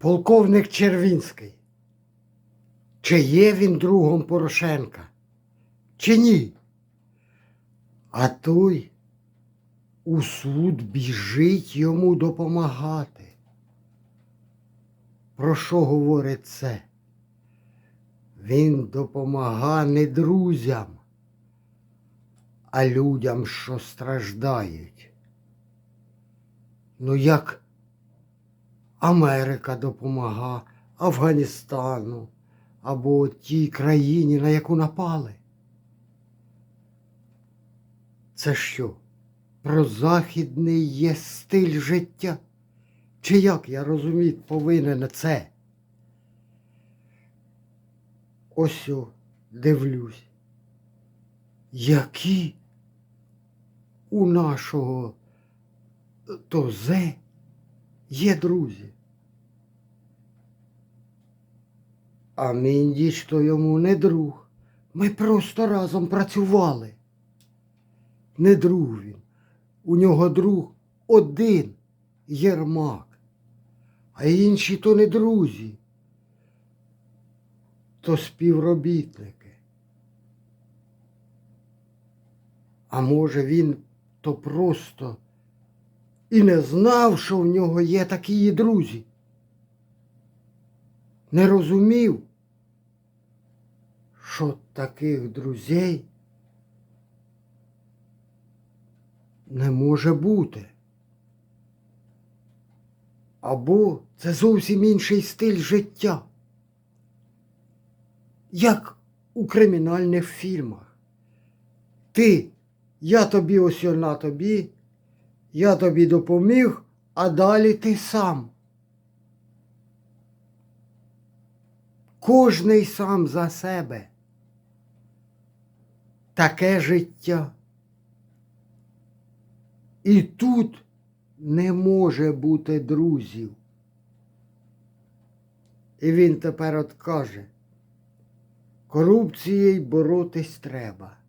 полковник Червінський. Чи є він другом Порошенка? Чи ні? А той у суд біжить йому допомагати. Про що говорить це? Він допомага не друзям, а людям, що страждають. Ну як Америка допомага Афганістану або тій країні, на яку напали. Це що? Про західний є стиль життя? Чи як я розуміти повинен це? Ось о, дивлюсь. Які у нашого Тозе є друзі. А Міндіч то йому не друг. Ми просто разом працювали. Не друг він. У нього друг один Єрмак, а інші то не друзі, то співробітники. А може він то просто і не знав, що в нього є такі друзі. Не розумів, що таких друзей не може бути. Або це зовсім інший стиль життя, як у кримінальних фільмах. Ти, я тобі ось на тобі, я тобі допоміг, а далі ти сам. Кожний сам за себе. Таке життя. І тут не може бути друзів. І він тепер от каже, корупцією боротись треба.